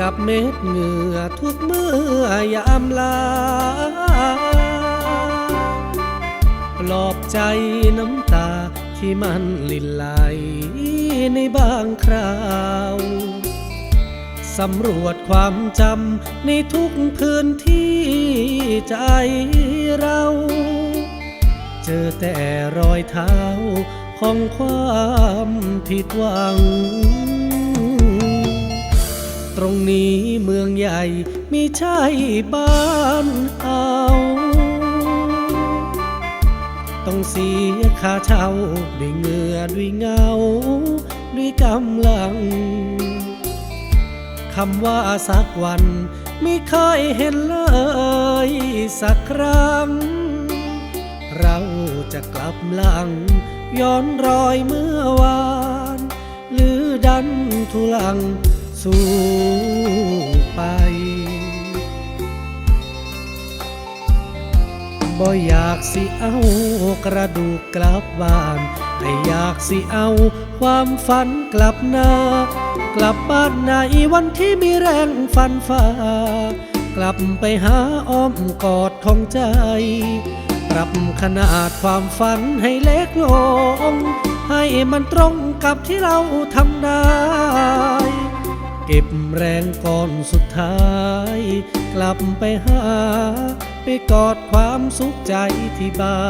กับเม็ดเหงื่อทุกเมื่อยามลาป ลอบใจน้ำตาที่มันลินไหลในบางคราวสำรวจความจำในทุกพื้นที่ใจเรา เจอแต่รอยเท้าของความผิดหวัง ตรงนี้เมืองใหญ่ไม่ใช่บ้านเอา ต้องเสียค่าเช่าด้วยเหงื่อด้วยเงา ด้วยกำลังคำว่าสักวันไม่เคยเห็นเลยสักครั้ง เราจะกลับหลัง ย้อนรอยเมื่อวาน หรือดันทุลังสู่ไป บ่อยากสิเอากระดูกกลับบ้านแต่อยากสิเอาความฝันกลับหน้ากลับบ้านในวันที่มีแรงฟันฝ่ากลับไปหาอ้อมกอดของใจ ปรับขนาดความฝันให้เล็กลง ให้มันตรงกับที่เราทำได้ เก็บแรงก่อนสุดท้าย กลับไปหา กอดความสุขใจที่บ้า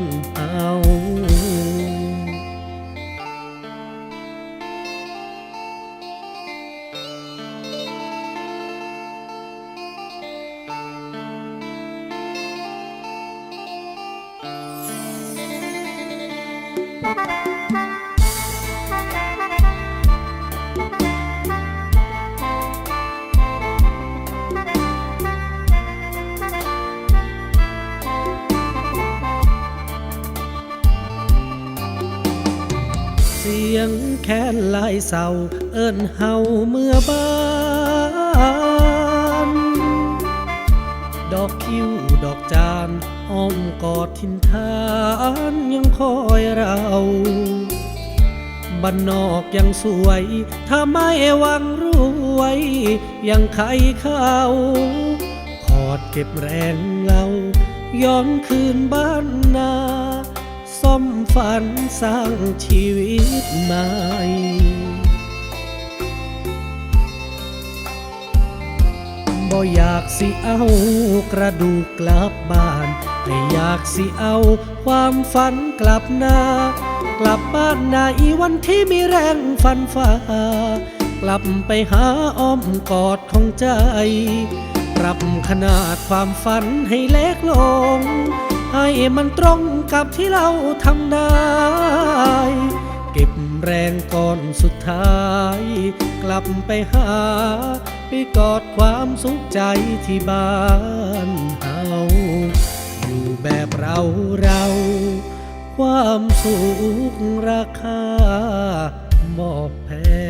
นเอา สียงแค้นลายเศร้า เอิ้นเฮาเมื่อบ้าน ดอกคิ้วดอกจานอ้อมกอดทินทานยังคอยเราบ้านนอกยังสวย ถ้าไม่หวังรวย ยังไขเข้าขอดเก็บแรงเราย้อนคืนบ้านนา ซ่อมฝันสร้างชีวิตใหม่บ่อยากสิเอากระดูกกลับบ้านแต่อยากสิเอาความฝันกลับหน้ากลับบ้านในวันที่มีแรงฟันฝ่ากลับไปหาอ้อมกอดของใจ ปรับขนาดความฝันให้เล็กลง ให้มันตรงกับที่เราทำได้ เก็บแรงก่อนสุดท้าย กลับไปหา ไปกอดความสุขใจที่บ้านเฮาอยู่แบบเราเรา ความสุขราคาบอกแพง